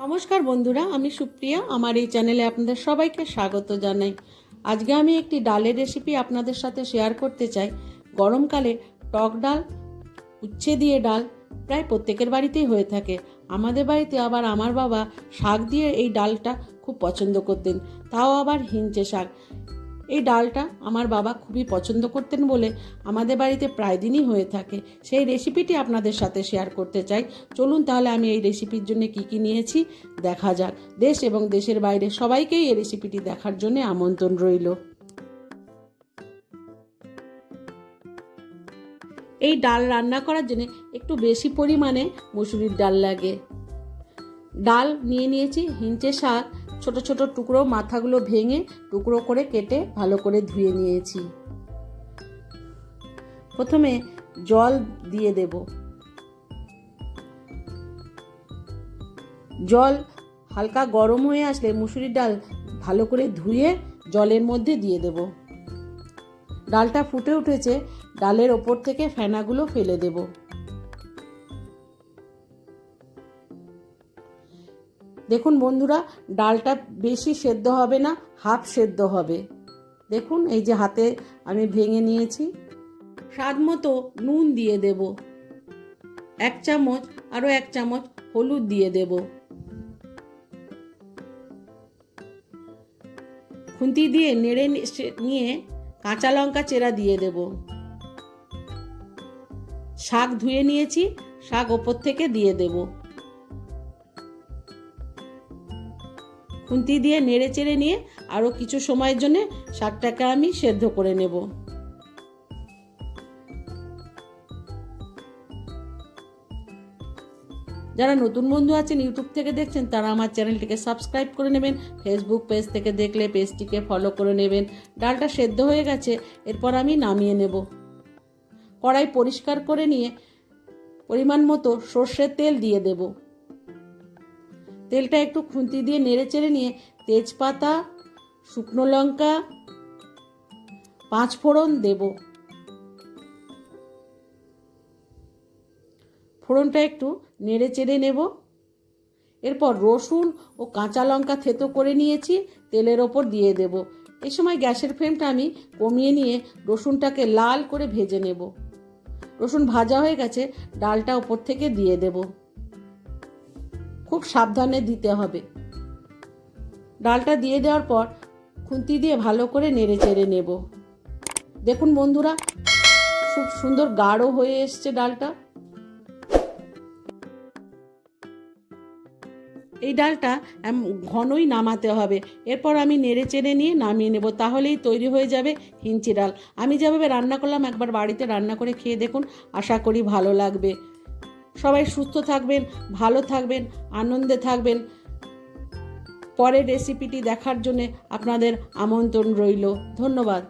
নমস্কার বন্ধুরা, আমি সুপ্রিয়া। আমার এই চ্যানেলে আপনাদের সবাইকে স্বাগত জানাই। আজকে আমি একটি ডালের রেসিপি আপনাদের সাথে শেয়ার করতে চাই। গরমকালে টক ডাল, উচ্ছে দিয়ে ডাল প্রায় প্রত্যেকের বাড়িতেই হয়ে থাকে। আমাদের বাড়িতে আবার আমার বাবা শাক দিয়ে এই ডালটা খুব পছন্দ করতেন। তাও আবার হিঞ্চে শাক। এই ডালটা আমার বাবা খুবই পছন্দ করতেন বলে আমাদের বাড়িতে প্রায় দিনই হয়ে থাকে। সেই রেসিপিটি আপনাদের সাথে শেয়ার করতে চাই। চলুন তাহলে আমি এই রেসিপির জন্য কি কি নিয়েছি দেখা যাক। দেশ এবং দেশের বাইরে সবাইকেই এই রেসিপিটি দেখার জন্য আমন্ত্রণ রইল। এই ডাল রান্না করার জন্য একটু বেশি পরিমাণে মুসুরির ডাল লাগে। ডাল নিয়ে নিয়েছি হিঞ্চে শাক ছোট ছোট টুকরো মাথাগুলো ভেঙে টুকরো করে কেটে ভালো করে ধুয়ে নিয়েছি। প্রথমে জল দিয়ে দেব। জল হালকা গরম হয়ে আসলে মুসুরির ডাল ভালো করে ধুয়ে জলের মধ্যে দিয়ে দেব। ডালটা ফুটে উঠেছে, ডালের ওপর থেকে ফেনাগুলো ফেলে দেবো। দেখুন বন্ধুরা, ডালটা বেশি সেদ্ধ হবে না, হাফ সেদ্ধ হবে। দেখুন, এই যে হাতে আমি ভেঙে নিয়েছি। স্বাদ মতো নুন দিয়ে দেব। এক চামচ, আরও এক চামচ হলুদ দিয়ে দেব। খুন্তি দিয়ে নেড়ে নিয়ে কাঁচা লঙ্কা চেরা দিয়ে দেব। শাক ধুয়ে নিয়েছি, শাক ওপর থেকে দিয়ে দেবো। খুন্তি দিয়ে নেড়ে চেড়ে নিয়ে আরও কিছু সময়ের জন্য শাকটাকে আমি সেদ্ধ করে নেব। যারা নতুন বন্ধু আছেন, ইউটিউব থেকে দেখছেন, তারা আমার চ্যানেলটিকে সাবস্ক্রাইব করে নেবেন, ফেসবুক পেজ থেকে দেখলে পেজটিকে ফলো করে নেবেন। ডালটা সেদ্ধ হয়ে গেছে, এরপর আমি নামিয়ে নেব। কড়াই পরিষ্কার করে নিয়ে পরিমাণ মতো সর্ষের তেল দিয়ে দেবো। তেলটা একটু খুন্তি দিয়ে নেড়ে চেড়ে নিয়ে তেজপাতা, শুকনো লঙ্কা পাঁচ ফোড়ন দেব। ফোড়নটা একটু নেড়ে চেড়ে নেব। এরপর রসুন ও কাঁচা লঙ্কা থেতো করে নিয়েছি, তেলের ওপর দিয়ে দেব। এই সময় গ্যাসের ফ্লেমটা আমি কমিয়ে নিয়ে রসুনটাকে লাল করে ভেজে নেব। রসুন ভাজা হয়ে গেছে, ডালটা ওপর থেকে দিয়ে দেবো। খুব সাবধানে দিতে হবে। ডালটা দিয়ে দেওয়ার পর খুন্তি দিয়ে ভালো করে নেড়ে চেড়ে নেব। দেখুন বন্ধুরা, খুব সুন্দর গাঢ় হয়ে এসছে ডালটা। এই ডালটা ঘনই নামাতে হবে। এরপর আমি নেড়ে চেড়ে নিয়ে নামিয়ে নেব, তাহলেই তৈরি হয়ে যাবে হিঞ্চি ডাল। আমি যেভাবে রান্না করলাম, একবার বাড়িতে রান্না করে খেয়ে দেখুন, আশা করি ভালো লাগবে। সবাই সুস্থ থাকবেন, ভালো থাকবেন, আনন্দে থাকবেন। পরের রেসিপিটি দেখার জন্যে আপনাদের আমন্ত্রণ রইল। ধন্যবাদ।